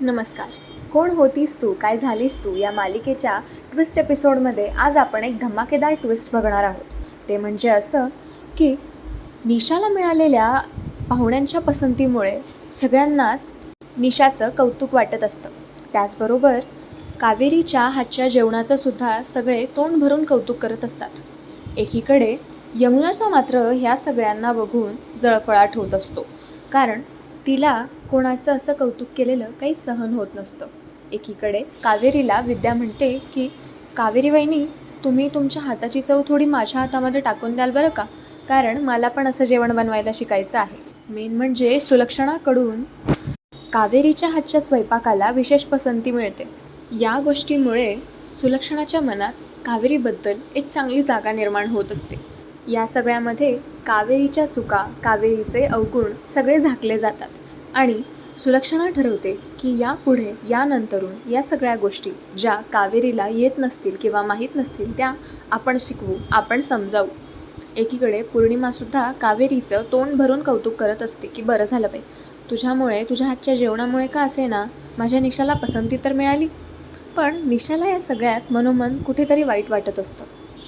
नमस्कार. कोण होतीस तू? काय झालीस तू? या मालिकेच्या ट्विस्ट एपिसोडमध्ये आज आपण एक धमाकेदार ट्विस्ट बघणार आहोत. ते म्हणजे असं की निशाला मिळालेल्या पाहुण्यांच्या पसंतीमुळे सगळ्यांनाच निशाचं कौतुक वाटत असतं. त्याचबरोबर कावेरीच्या हातच्या जेवणाचं सुद्धा सगळे तोंड भरून कौतुक करत असतात. एकीकडे यमुनाचा मात्र ह्या सगळ्यांना बघून जळफळाट होत असतो. कारण तिला कोणाचं असं कौतुक केलेलं काही सहन होत नसतं. एकीकडे कावेरीला विद्या म्हणते की कावेरी वहिनी तुम्ही तुमच्या हाताची चव थोडी माझ्या हातामध्ये टाकून द्याल बरं का? कारण मला पण असं जेवण बनवायला शिकायचं आहे. मेन म्हणजे सुलक्षणाकडून कावेरीच्या हातच्या स्वयंपाकाला विशेष पसंती मिळते. या गोष्टीमुळे सुलक्षणाच्या मनात कावेरीबद्दल एक चांगली जागा निर्माण होत असते. या सगळ्यामध्ये कावेरीच्या चुका कावेरीचे अवगुण सगळे झाकले जातात. आणि सुलक्षणा ठरवते की यापुढे यानंतरून या सगळ्या गोष्टी ज्या कावेरीला येत नसतील किंवा माहीत नसतील त्या आपण शिकवू आपण समजावू. एकीकडे पौर्णिमासुद्धा कावेरीचं तोंड भरून कौतुक करत असते की बरं झालं बाई. तुझ्यामुळे तुझ्या हातच्या जेवणामुळे का असे ना? माझ्या निशाला पसंती तर मिळाली. पण निशाला या सगळ्यात मनोमन कुठेतरी वाईट वाटत असतं.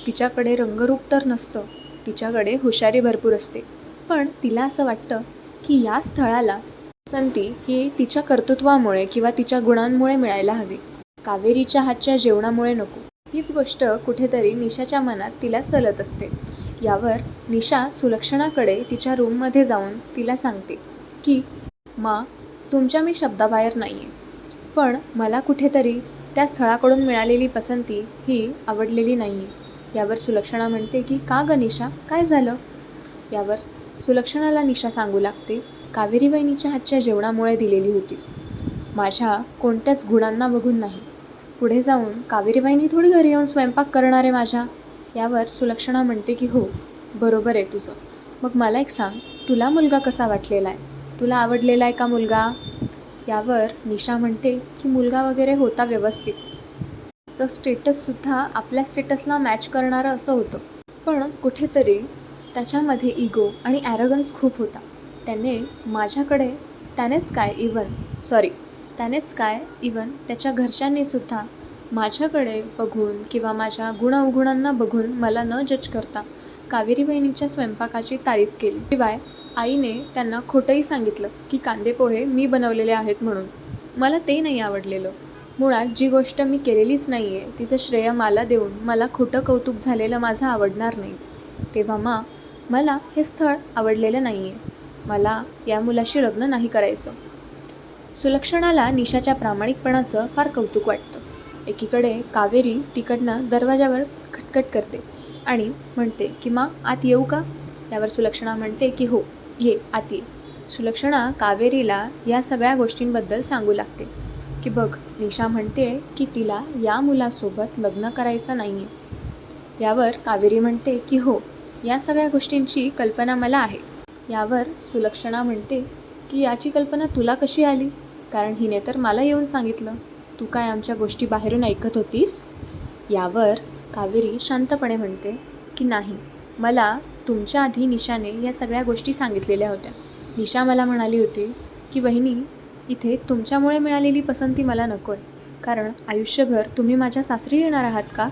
तिच्याकडे रंगरूप तर नसतं. तिच्याकडे हुशारी भरपूर असते. पण तिला असं वाटतं की या स्थळाला पसंती ही तिच्या कर्तृत्वामुळे किंवा तिच्या गुणांमुळे मिळायला हवी. कावेरीच्या हातच्या जेवणामुळे नको. हीच गोष्ट कुठेतरी निशाच्या मनात तिला सलत असते. यावर निशा सुलक्षणाकडे तिच्या रूममध्ये जाऊन तिला सांगते की मा तुमच्या मी शब्दाबाहेर नाही आहे पण मला कुठेतरी त्या स्थळाकडून मिळालेली पसंती ही आवडलेली नाही आहे यावर सुलक्षणा म्हणते की का ग निशा? काय झालं यावर सुलक्षणाला निशा सांगू लागते कावेरी वहिनीच्या हातच्या जेवणामुळे दिलेली होती. माझ्या कोणत्याच गुणांना बघून नाही. पुढे जाऊन कावेरी वहिनी थोडी घरी येऊन स्वयंपाक करणार आहे माझ्या? यावर सुलक्षणा म्हणते की हो बरोबर आहे तुझं. मग मला एक सांग तुला मुलगा कसा वाटलेला आहे तुला आवडलेला आहे का मुलगा? यावर निशा म्हणते की मुलगा वगैरे होता व्यवस्थित. त्याचं स्टेटससुद्धा आपल्या स्टेटसला मॅच करणारं असं होतं. पण कुठेतरी त्याच्यामध्ये इगो आणि ॲरोगन्स खूप होता. त्याने माझ्याकडे त्यानेच काय इवन सॉरी त्यानेच काय इवन त्याच्या घरच्यांनीसुद्धा माझ्याकडे बघून किंवा माझ्या गुणअवगुणांना बघून मला न जज करता कावेरी बहिणीच्या स्वयंपाकाची तारीफ केली. शिवाय आईने त्यांना खोटंही सांगितलं की कांदे पोहे मी बनवलेले आहेत म्हणून. मला ते नाही आवडलेलं. मुळात जी गोष्ट मी केलेलीच नाही आहे तिचं श्रेय मला देऊन मला खोटं कौतुक झालेलं माझं आवडणार नाही. तेव्हा मा मला हे स्थळ आवडलेलं नाही आहे मला या मुलाशी लग्न नाही करायचं. सुलक्षणाला निशाच्या प्रामाणिकपणाचं फार कौतुक वाटतं. एकीकडे कावेरी तिकडनं दरवाजावर खटखट करते आणि म्हणते की मा आत येऊ का? यावर सुलक्षणा म्हणते की हो ये आत ये. सुलक्षणा कावेरीला या सगळ्या गोष्टींबद्दल सांगू लागते. की बघ निशा म्हणते की तिला या मुलासोबत लग्न करायचं नाही आहे यावर कावेरी म्हणते की हो या सगळ्या गोष्टींची कल्पना मला आहे. यावर सुलक्षणा म्हणते की याची कल्पना तुला कशी आली? कारण हिने तर मला येऊन सांगितलं. तू काय आमच्या गोष्टी बाहेरून ऐकत होतीस? यावर कावेरी शांतपणे म्हणते की नाही मला तुमच्या आधी निशाने या सगळ्या गोष्टी सांगितलेल्या होत्या. निशा मला म्हणाली होती की वहिनी इथे तुमच्यामुळे मिळालेली पसंती मला नको आहे कारण आयुष्यभर तुम्ही माझ्या सासरी येणार आहात का?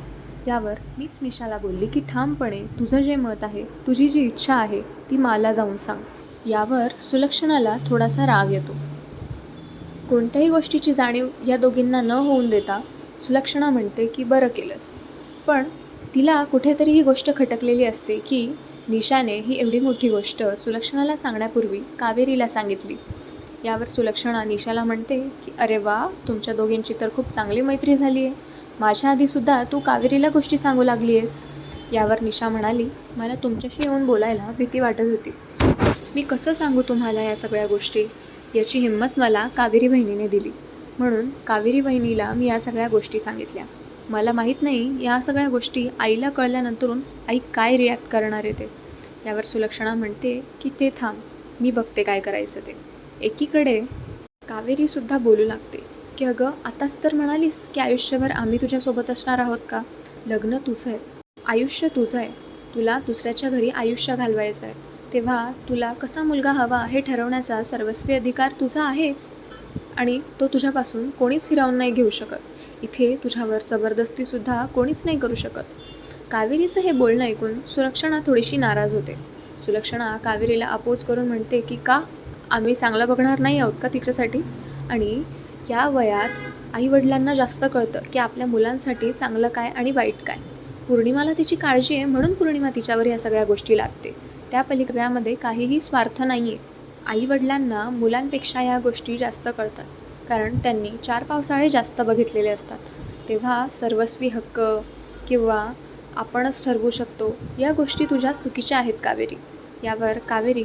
त्यावर मीच निशाला बोलली की ठामपणे तुझं जे मत आहे तुझी जी इच्छा आहे ती मला जाऊन सांग यावर सुलक्षणाला थोडासा राग येतो. कोणत्याही गोष्टीची जाणीव या दोघींना न होऊन देता सुलक्षणा म्हणते की बरं केलंस पण तिला कुठेतरी ही गोष्ट खटकलेली असते की निशाने ही एवढी मोठी गोष्ट सुलक्षणाला सांगण्यापूर्वी कावेरीला सांगितली. यावर सुलक्षणा निशाला म्हणते की अरे वा तुमच्या दोघींची तर खूप चांगली मैत्री झाली आहे. माझ्या आधीसुद्धा तू कावेरीला गोष्टी सांगू लागली आहेस यावर निशा म्हणाली मला तुमच्याशी येऊन बोलायला भीती वाटत होती. मी कसं सांगू तुम्हाला या सगळ्या गोष्टी? याची हिंमत मला कावेरी बहिणीने दिली. म्हणून कावेरी बहिणीला मी या सगळ्या गोष्टी सांगितल्या. मला माहीत नाही या सगळ्या गोष्टी आईला कळल्यानंतरून आई काय रिॲक्ट करणार आहे ते. यावर सुलक्षणा म्हणते की ते थांब मी बघते काय करायचं ते. एकीकडे कावेरीसुद्धा बोलू लागते. की अगं आताच तर म्हणालीस की आयुष्यभर आम्ही तुझ्यासोबत असणार आहोत का? लग्न तुझं आहे. आयुष्य तुझं आहे. तुला दुसऱ्याच्या घरी आयुष्य घालवायचं आहे. तेव्हा तुला कसा मुलगा हवा हे ठरवण्याचा सर्वस्वी अधिकार तुझा आहेच. आणि तो तुझ्यापासून कोणीच हिरावून नाही घेऊ शकत. इथे तुझ्यावर जबरदस्तीसुद्धा कोणीच नाही करू शकत. कावेरीचं हे बोलणं ऐकून सुलक्षणा थोडीशी नाराज होते. सुलक्षणा कावेरीला अपोज करून म्हणते की का? आम्ही चांगलं बघणार नाही आहोत का तिच्यासाठी? आणि या वयात आईवडिलांना जास्त कळतं की आपल्या मुलांसाठी चांगलं काय आणि वाईट काय. पौर्णिमाला तिची काळजी आहे म्हणून पौर्णिमा तिच्यावर या सगळ्या गोष्टी लागते. त्या पलीकड्यामध्ये काहीही स्वार्थ नाही आहे आईवडिलांना मुलांपेक्षा ह्या गोष्टी जास्त कळतात. कारण त्यांनी चार पावसाळे जास्त बघितलेले असतात. तेव्हा सर्वस्वी हक्क किंवा आपणच ठरवू शकतो या गोष्टी तुझ्या चुकीच्या आहेत कावेरी. यावर कावेरी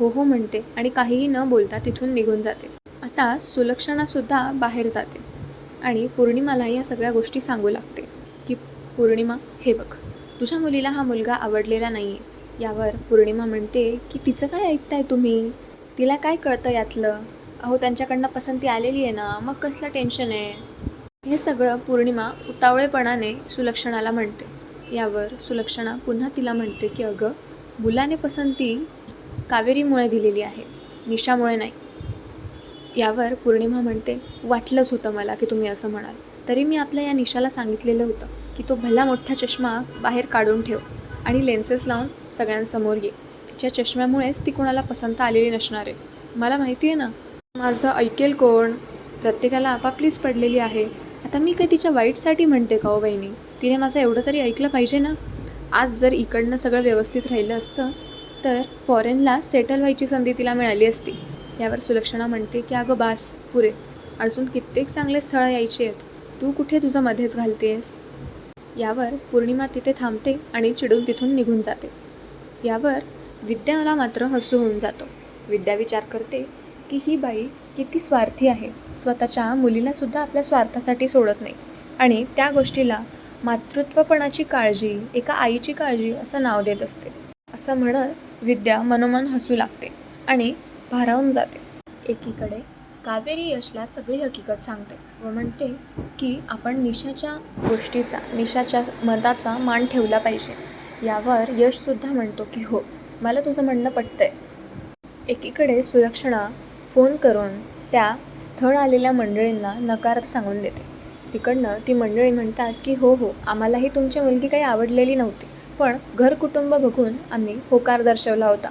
हो हो म्हणते आणि काहीही न बोलता तिथून निघून जाते. आता सुलक्षणासुद्धा बाहेर जाते आणि पौर्णिमाला या सगळ्या गोष्टी सांगू लागते की पौर्णिमा हे बघ तुझ्या मुलीला हा मुलगा आवडलेला नाही आहे यावर पौर्णिमा म्हणते की तिचं काय ऐकताय तुम्ही? तिला काय कळतं यातलं? अहो त्यांच्याकडनं पसंती आलेली आहे ना मग कसलं टेन्शन आहे? हे सगळं पौर्णिमा उतावळेपणाने सुलक्षणाला म्हणते. यावर सुलक्षणा पुन्हा तिला म्हणते की अगं मुलाने पसंती कावेरीमुळे दिलेली आहे. निशामुळे नाही. यावर पौर्णिमा म्हणते वाटलंच होतं मला की तुम्ही असं म्हणाल. तरी मी आपल्या या निशाला सांगितलेलं होतं की तो भला मोठा चष्मा बाहेर काढून ठेव आणि लेन्सेस लावून सगळ्यांसमोर ये. तिच्या चष्म्यामुळेच ती कोणाला पसंत आलेली नसणार आहे. मला माहिती आहे ना माझं ऐकेल कोण? प्रत्येकाला आपापलीच पडलेली आहे. आता मी काही तिच्या वाईटसाठी म्हणते का ओ बहिणी? तिने माझं एवढं तरी ऐकलं पाहिजे ना? आज जर इकडनं सगळं व्यवस्थित राहिलं असतं तर फॉरेनला सेटल व्हायची संधी तिला मिळाली असती. यावर सुलक्षणा म्हणते की अगं बास पुरे अजून कित्येक चांगले स्थळं यायची आहेत. तू कुठे तुझं मध्येच घालतेस यावर पौर्णिमा तिथे थांबते आणि चिडून तिथून निघून जाते. यावर विद्याला मात्र हसू होऊन जातो. विद्या विचार करते की ही बाई किती स्वार्थी आहे. स्वतःच्या मुलीलासुद्धा आपल्या स्वार्थासाठी सोडत नाही. आणि त्या गोष्टीला मातृत्वपणाची काळजी एका आईची काळजी असं नाव देत असते. असं म्हणत विद्या मनोमन हसू लागते आणि भारावून जाते. एकीकडे कावेरी यशला सगळी हकीकत सांगते व म्हणते की आपण निशाच्या गोष्टीचा निशाच्या मताचा मान ठेवला पाहिजे. यावर यशसुद्धा म्हणतो की हो मला तुझं म्हणणं पटतंय. एकीकडे सुलक्षणा फोन करून त्या स्थळ आलेल्या मंडळींना नकार सांगून देते. तिकडनं ती मंडळी म्हणतात की हो हो आम्हालाही तुमची मुलगी काही आवडलेली नव्हती. पण घरकुटुंब बघून आम्ही होकार दर्शवला होता.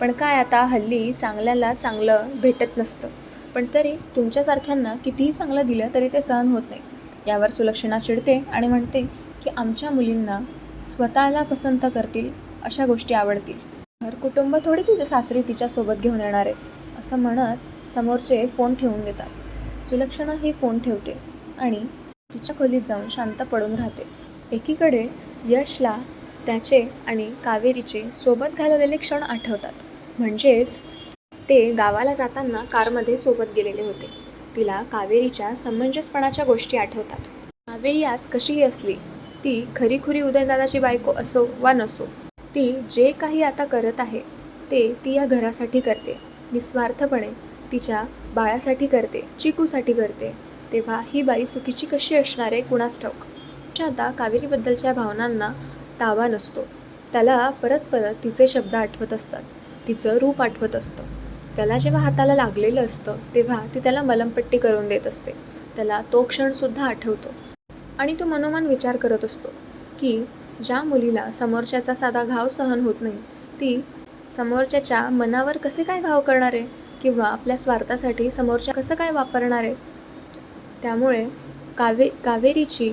पण काय आता हल्ली चांगल्याला चांगलं भेटत नसतं. पण तरी तुमच्यासारख्यांना कितीही चांगलं दिलं तरी ते सहन होत नाही. यावर सुलक्षणा चिडते आणि म्हणते की आमच्या मुलींना स्वतःला पसंत करतील अशा गोष्टी आवडतील. घरकुटुंब थोडी तिथे सासरी तिच्यासोबत घेऊन येणार आहे असं म्हणत समोरचे फोन ठेवून देतात. सुलक्षणा ही फोन ठेवते आणि तिच्या खोलीत जाऊन शांत पडून राहते. एकीकडे यशला त्याचे आणि कावेरीचे सोबत घालवलेले क्षण आठवतात. म्हणजेच ते गावाला जाताना कारमध्ये सोबत गेलेले होते. तिला कावेरीच्या समंजसपणाच्या गोष्टी आठवतात. कावेरी आज कशीही असली? ती खरीखुरी उदयदादाची बायको असो वा नसो ती जे काही आता करत आहे ते ती या घरासाठी करते. निस्वार्थपणे तिच्या बाळासाठी करते चिकूसाठी करते. तेव्हा ही बाई चुकीची कशी असणार आहे कुणास ठाऊक? आता कावेरीबद्दलच्या भावनांना ताबा नसतो. त्याला परत परत तिचे शब्द आठवत असतात. तिचं रूप आठवत असतं. त्याला जेव्हा हाताला लागलेलं असतं तेव्हा ती त्याला मलमपट्टी करून देत असते. त्याला तो क्षणसुद्धा आठवतो. आणि तो मनोमन विचार करत असतो की ज्या मुलीला समोरच्याचा साधा घाव सहन होत नाही ती समोरच्याच्या मनावर कसे काय घाव करणार? आहे किंवा आपल्या स्वार्थासाठी समोरच्या कसं काय वापरणार? आहे त्यामुळे कावे कावेरीची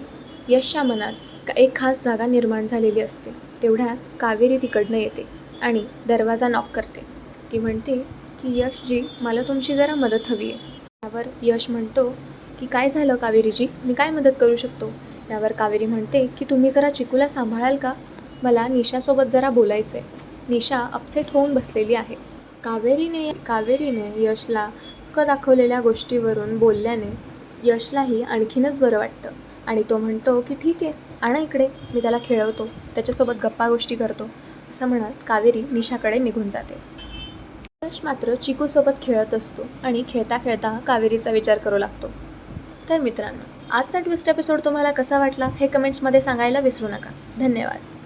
यशच्या मनात एक खास जागा निर्माण झालेली असते. तेवढ्यात कावेरी तिकडनं येते आणि दरवाजा नॉक करते. ती म्हणते की यशजी मला तुमची जरा मदत हवी आहे. त्यावर यश म्हणतो की काय झालं कावेरीजी? मी काय मदत करू शकतो? यावर कावेरी म्हणते की तुम्ही जरा चिकूला सांभाळाल का? मला निशासोबत जरा बोलायचं आहे निशा अपसेट होऊन बसलेली आहे. कावेरीने कावेरीने यशला क दाखवलेल्या गोष्टीवरून बोलल्याने यशलाही आणखीनच बरं वाटतं. आणि तो म्हणतो की ठीक आहे आणा इकडे मी त्याला खेळवतो त्याच्यासोबत गप्पा गोष्टी करतो. असं म्हणत कावेरी निशाकडे निघून जाते. यश मात्र चिकूसोबत खेळत असतो आणि खेळता खेळता कावेरीचा विचार करू लागतो. तर मित्रांनो आजचा ट्विस्ट एपिसोड तुम्हाला कसा वाटला हे कमेंट्समध्ये सांगायला विसरू नका. धन्यवाद.